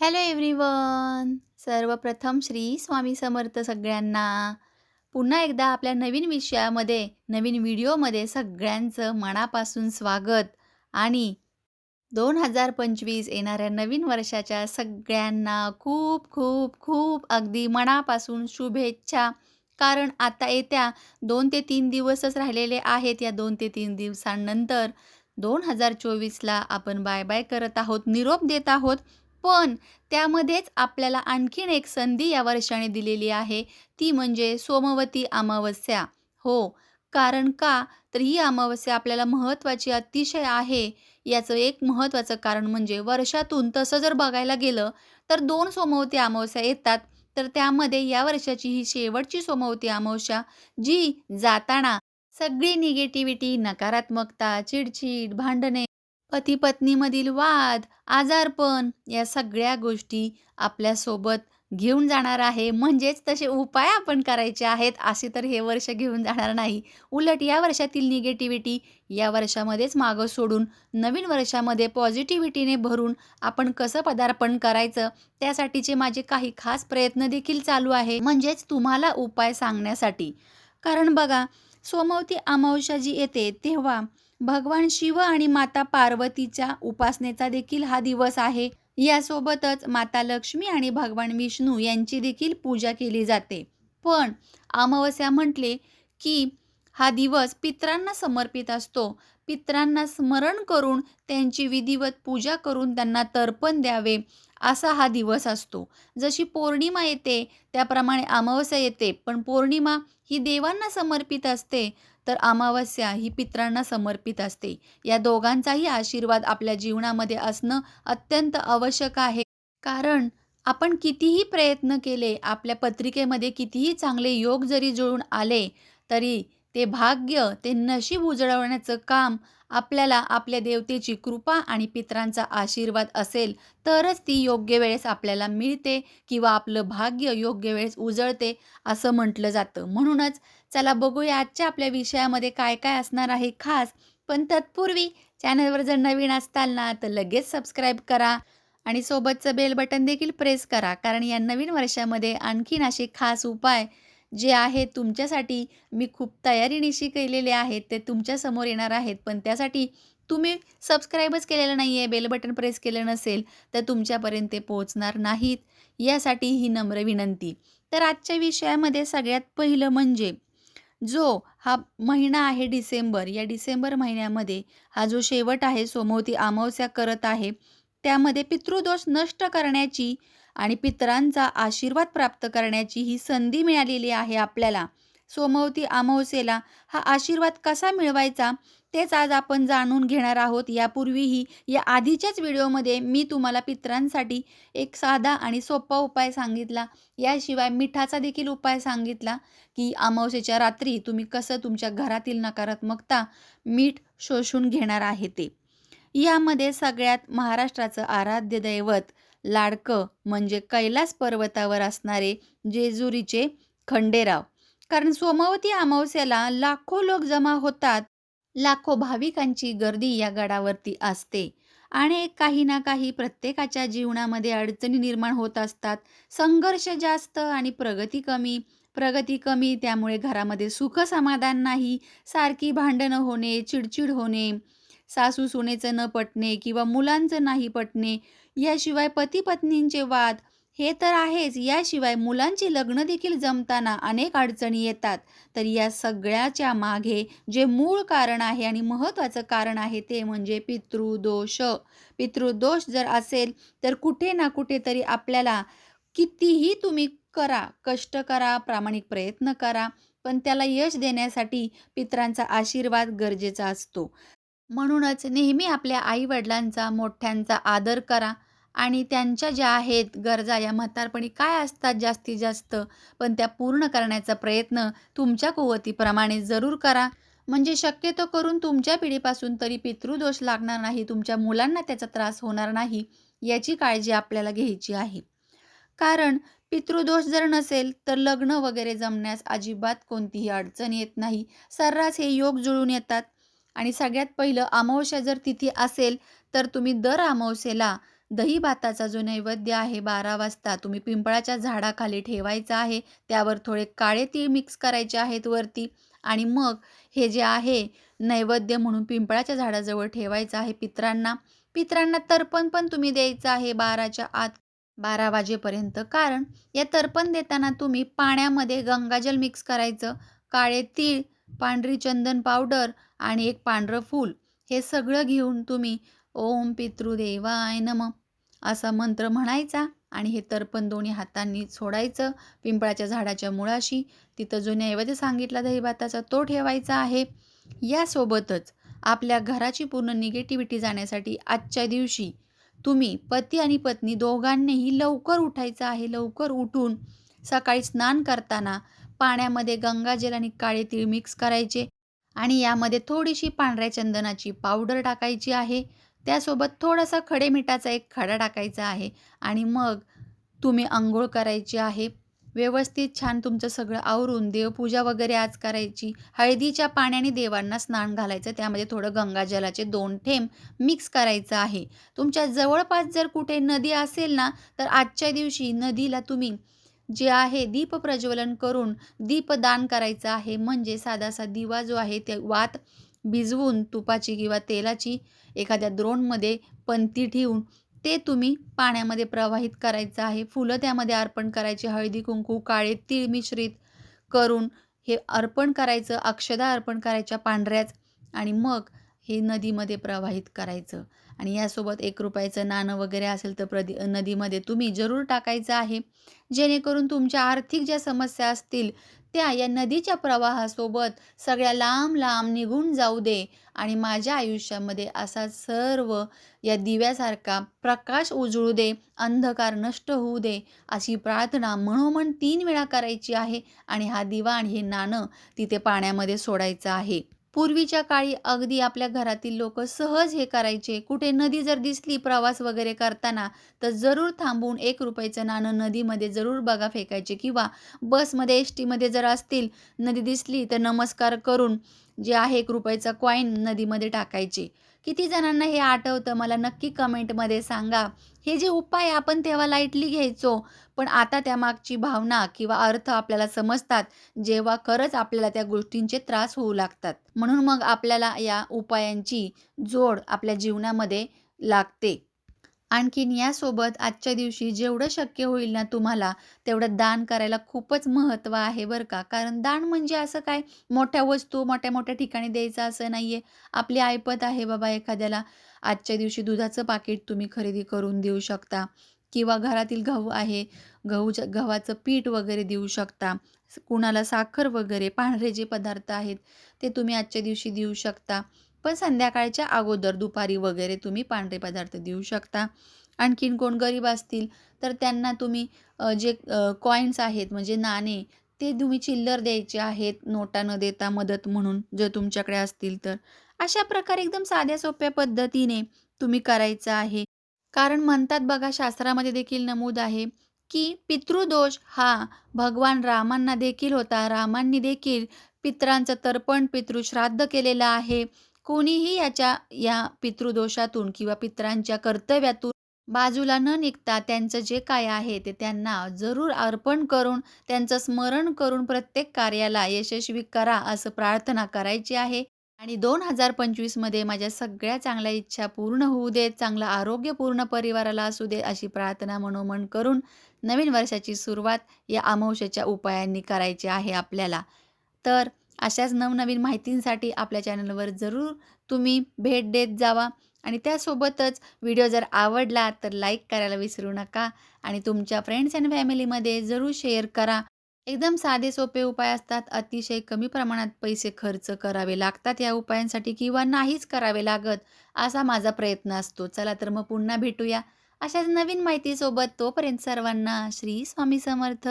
Hello everyone. सर्वप्रथम श्री स्वामी समर्थ सगळ्यांना. पुन्हा एकदा आपल्या नवीन विषयामध्ये नवीन व्हिडिओमध्ये सगळ्यांचं मनापासून स्वागत. आणि दोन हजार पंचवीस येणाऱ्या नवीन वर्षाच्या सगळ्यांना खूप खूप खूप अगदी मनापासून शुभेच्छा. कारण आता येत्या दोन ते तीन दिवसच राहिलेले आहेत या दोन ते तीन दिवसांनंतर. दोन हजार चोवीसला आपण बाय बाय करत आहोत निरोप देत आहोत. पण त्यामध्येच आपल्याला आणखीन एक संधी या वर्षाने दिलेली आहे. ती म्हणजे सोमवती अमावस्या. हो कारण का? तर ही अमावस्या आपल्याला महत्त्वाची अतिशय आहे. याचं एक महत्त्वाचं कारण म्हणजे वर्षातून तसं जर बघायला गेलं तर दोन सोमवती अमावस्या येतात. तर त्यामध्ये या वर्षाची ही शेवटची सोमवती अमावस्या जी जाताना सगळी निगेटिव्हिटी नकारात्मकता चिडचिड भांडणे पती पत्नीमधील वाद आजारपण या सगळ्या गोष्टी आपल्यासोबत घेऊन जाणार आहे. म्हणजेच तसे उपाय आपण करायचे आहेत असे तर हे वर्ष घेऊन जाणार नाही. उलट या वर्षातील निगेटिव्हिटी या वर्षामध्येच मागं सोडून नवीन वर्षामध्ये पॉझिटिव्हिटीने भरून आपण कसं पदार्पण करायचं त्यासाठीचे माझे काही खास प्रयत्न देखील चालू आहे. म्हणजेच तुम्हाला उपाय सांगण्यासाठी. कारण बघा सोमवती अमावस्या जी येते तेव्हा भगवान शिव आणि माता पार्वतीच्या उपासनेचा देखील हा दिवस आहे. यासोबतच माता लक्ष्मी आणि भगवान विष्णू यांची देखील पूजा केली जाते. पण अमावस्या म्हटले की हा दिवस पित्रांना समर्पित असतो. पित्रांना स्मरण करून त्यांची विधिवत पूजा करून त्यांना तर्पण द्यावे असा हा दिवस असतो. जशी पौर्णिमा येते त्याप्रमाणे अमावस्या येते. पण पौर्णिमा ही देवांना समर्पित असते. तर अमावस्या ही पित्रांना समर्पित असते. या दोघांचाही आशीर्वाद आपल्या जीवनामध्ये असणं अत्यंत आवश्यक आहे. कारण आपण कितीही प्रयत्न केले आपल्या पत्रिकेमध्ये कितीही चांगले योग जरी जुळून आले तरी ते भाग्य ते नशीब उजळवण्याचं काम आपल्याला आपल्या देवतेची कृपा आणि पित्रांचा आशीर्वाद असेल तरच ती योग्य वेळेस आपल्याला मिळते किंवा आपलं भाग्य योग्य वेळेस उजळते असं म्हटलं जातं. म्हणूनच चला बघूया आजच्या आपल्या विषयामध्ये काय काय असणार आहे खास. पण तत्पूर्वी चॅनलवर जर नवीन असताल ना तर लगेच सबस्क्राईब करा आणि सोबतचं बेल बटन देखील प्रेस करा कारण या नवीन वर्षामध्ये आणखीन असे खास उपाय जे आहे तुमच्यासाठी मी खूप तयारीनिशी केलेले आहेत ते तुमच्यासमोर येणार आहेत. पण त्यासाठी तुम्ही सबस्क्राईबच केलेलं नाही आहे बेल बटन प्रेस केलं नसेल तर तुमच्यापर्यंत ते पोहोचणार नाहीत. यासाठी ही नम्र विनंती. तर आजच्या विषयामध्ये सगळ्यात पहिलं म्हणजे जो हा महिना आहे डिसेंबर या डिसेंबर महिन्यामध्ये हा जो शेवट आहे सोमवती अमावस्या करत आहे त्यामध्ये पितृदोष नष्ट करण्याची आणि पितरांचा आशीर्वाद प्राप्त करण्याची ही संधी मिळालेली आहे आपल्याला. सोमवती अमावस्येला हा आशीर्वाद कसा मिळवायचा तेच आज आपण जाणून घेणार आहोत. यापूर्वीही या आधीच्याच व्हिडिओमध्ये मी तुम्हाला पित्रांसाठी एक साधा आणि सोपा उपाय सांगितला. याशिवाय मिठाचा देखील उपाय सांगितला की अमावस्येच्या रात्री तुम्ही कसं तुमच्या घरातील नकारात्मकता मीठ शोषून घेणार आहे ते. यामध्ये सगळ्यात महाराष्ट्राचं आराध्य दैवत लाडकं म्हणजे कैलास पर्वतावर असणारे जेजुरीचे खंडेराव. कारण सोमवती अमावस्याला लाखो लोक जमा होतात लाखो भाविकांची गर्दी या गडावरती असते. आणि काही ना काही प्रत्येकाच्या जीवनामध्ये अडचणी निर्माण होत असतात. संघर्ष जास्त आणि प्रगती कमी. प्रगती कमी त्यामुळे घरामध्ये सुख समाधान नाही. सारखी भांडणं होणे चिडचिड होणे सासू सुनेचं न पटणे किंवा मुलांचं नाही पटणे याशिवाय पती पत्नींचे वाद हे तर आहेच. याशिवाय मुलांची लग्न देखील जमताना अनेक अडचणी येतात. तर या सगळ्याच्या मागे जे मूळ कारण आहे आणि महत्त्वाचं कारण आहे ते म्हणजे पितृदोष. पितृदोष जर असेल तर कुठे ना कुठेतरी आपल्याला कितीही तुम्ही करा कष्ट करा प्रामाणिक प्रयत्न करा पण त्याला यश देण्यासाठी पित्रांचा आशीर्वाद गरजेचा असतो. म्हणूनच नेहमी आपल्या आईवडिलांचा मोठ्यांचा आदर करा आणि त्यांच्या ज्या आहेत गरजा या म्हातारपणी काय असतात जास्तीत जास्त पण त्या पूर्ण करण्याचा प्रयत्न तुमच्या कुवतीप्रमाणे जरूर करा. म्हणजे शक्यतो करून तुमच्या पिढीपासून तरी पितृदोष लागणार नाही तुमच्या मुलांना त्याचा त्रास होणार नाही याची काळजी आपल्याला घ्यायची आहे. कारण पितृदोष जर नसेल तर लग्न वगैरे जमण्यास अजिबात कोणतीही अडचण येत नाही. सर्रास हे योग जुळून येतात. आणि सगळ्यात पहिलं अमावस्या जर तिथी असेल तर तुम्ही दर अमावस्येला दही भाताचा जो नैवेद्य आहे बारा वाजता तुम्ही पिंपळाच्या झाडाखाली ठेवायचा आहे त्यावर थोडे काळे तीळ मिक्स करायचे आहेत वरती आणि मग हे जे आहे नैवेद्य म्हणून पिंपळाच्या झाडाजवळ ठेवायचं आहे पित्रांना. पित्रांना तर्पण पण तुम्ही द्यायचं आहे बाराच्या आत बारा वाजेपर्यंत. कारण या तर्पण देताना तुम्ही पाण्यामध्ये गंगाजल मिक्स करायचं काळे तीळ पांढरी चंदन पावडर आणि एक पांढरं फूल. हे सगळं घेऊन तुम्ही ओम पितृदेवाय नम असा मंत्र म्हणायचा आणि हे तर्पण दोन्ही हातांनी सोडायचं. पिंपळाच्या झाडाच्या मुळाशी तिथं जो नैवेद्य सांगितला दहीभाताचा तो ठेवायचा आहे. यासोबतच आपल्या घराची पूर्ण निगेटिव्हिटी जाण्यासाठी आजच्या दिवशी तुम्ही पती आणि पत्नी दोघांनीही लवकर उठायचं आहे. लवकर उठून सकाळी स्नान करताना पाण्यामध्ये गंगाजल आणि काळे तीळ मिक्स करायचे आणि यामध्ये थोडीशी पांढऱ्या चंदनाची पावडर टाकायची आहे. त्यासोबत थोडासा खडे मिठाचा एक खडा टाकायचा आहे आणि मग तुम्ही आंघोळ करायची आहे. व्यवस्थित छान तुमचं सगळं आवरून देवपूजा वगैरे आज करायची. हळदीच्या पाण्याने देवांना स्नान घालायचं. त्यामध्ये थोडं गंगाजलाचे दोन थेंब मिक्स करायचं आहे. तुमच्या जवळपास जर कुठे नदी असेल ना तर आजच्या दिवशी नदीला तुम्ही जे आहे दीप प्रज्वलन करून दीपदान करायचं आहे. म्हणजे साधासा दिवा जो आहे ते वात भिजवून तुपाची किंवा तेलाची एखाद्या द्रोणमध्ये पंती ठेवून ते तुम्ही पाण्यामध्ये प्रवाहित करायचं आहे. फुलं त्यामध्ये अर्पण करायची हळदी कुंकू काळे तीळ मिश्रित करून हे अर्पण करायचं अक्षदा अर्पण करायच्या पांढऱ्याच आणि मग हे नदीमध्ये प्रवाहित करायचं. आणि यासोबत एक रुपयाचं नाणं वगैरे असेल तर प्रदी नदीमध्ये तुम्ही जरूर टाकायचं आहे. जेणेकरून तुमच्या आर्थिक ज्या समस्या असतील त्या या नदीच्या प्रवाहासोबत सगळ्या लांब लांब निघून जाऊ दे आणि माझ्या आयुष्यामध्ये असा सर्व या दिव्यासारखा प्रकाश उजळू दे अंधकार नष्ट होऊ दे अशी प्रार्थना मनोमन तीन वेळा करायची आहे आणि हा दिवा आणि हे नाणं तिथे पाण्यामध्ये सोडायचं आहे. पूर्वीच्या काळी अगदी आपल्या घरातील लोक सहज हे करायचे. कुठे नदी जर दिसली प्रवास वगैरे करताना तर जरूर थांबून एक रुपयाचं नाणं नदीमध्ये जरूर बघा फेकायचे. किंवा बसमध्ये एस टीमध्ये जर असतील नदी दिसली तर नमस्कार करून जे आहे एक रुपयाचा कॉईन नदीमध्ये टाकायचे. किती जणांना हे आठवतं? मला नक्की कमेंटमध्ये सांगा. हे जे उपाय आपण तेव्हा लाईटली घ्यायचो पण आता त्यामागची भावना किंवा अर्थ आपल्याला समजतात जेव्हा खरंच आपल्याला त्या गोष्टींचे त्रास होऊ लागतात. म्हणून मग आपल्याला या उपायांची जोड आपल्या जीवनामध्ये लागते. आणखीन यासोबत आजच्या दिवशी जेवढं शक्य होईल ना तुम्हाला तेवढं दान करायला खूपच महत्त्व आहे बरं का. कारण दान म्हणजे असं काय? मोठ्या वस्तू मोठ्या मोठ्या ठिकाणी द्यायचं असं नाही आहे आपली ऐपत आहे बाबा एखाद्याला. आजच्या दिवशी दुधाचं पाकिट तुम्ही खरेदी करून देऊ शकता. किंवा घरातील गहू आहे गहू गव्हाचं पीठ वगैरे देऊ शकता. कुणाला साखर वगैरे पांढरे जे पदार्थ आहेत ते तुम्ही आजच्या दिवशी देऊ शकता. पण संध्याकाळच्या अगोदर दुपारी वगैरे तुम्ही पांढरे पदार्थ देऊ शकता. आणखीन कोण गरीब असतील तर त्यांना तुम्ही जे कॉईन्स आहेत म्हणजे नाणे ते तुम्ही चिल्लर द्यायचे आहेत नोटा न देता मदत म्हणून जर तुमच्याकडे असतील तर. अशा प्रकारे एकदम साध्या सोप्या पद्धतीने तुम्ही करायचं आहे. कारण म्हणतात बघा शास्त्रामध्ये देखील नमूद आहे की पितृदोष हा भगवान रामांना देखील होता. रामांनी देखील पित्रांचं तर्पण पितृश्राद्ध केलेलं आहे. कोणीही याच्या या पितृदोषातून किंवा पित्रांच्या कर्तव्यातून बाजूला न निघता त्यांचं जे काय आहे ते त्यांना जरूर अर्पण करून त्यांचं स्मरण करून प्रत्येक कार्याला यशस्वी करा असं प्रार्थना करायची आहे. आणि दोन हजार पंचवीसमध्ये माझ्या सगळ्या चांगल्या इच्छा पूर्ण होऊ देत चांगलं आरोग्य पूर्ण परिवाराला असू दे अशी प्रार्थना मनोमन करून नवीन वर्षाची सुरुवात या अमावश्याच्या उपायांनी करायची आहे आपल्याला. तर अशाच नवनवीन माहितींसाठी आपल्या चॅनलवर जरूर तुम्ही भेट देत जावा. आणि त्यासोबतच व्हिडिओ जर आवडला तर लाईक करायला विसरू नका. आणि तुमच्या फ्रेंड्स अँड फॅमिलीमध्ये जरूर शेअर करा. एकदम साधे सोपे उपाय असतात. अतिशय कमी प्रमाणात पैसे खर्च करावे लागतात या उपायांसाठी किंवा नाहीच करावे लागत असा माझा प्रयत्न असतो. चला तर मग पुन्हा भेटूया. अशाच नवीन माहितीसोबत तोपर्यंत सर्वांना श्री स्वामी समर्थ.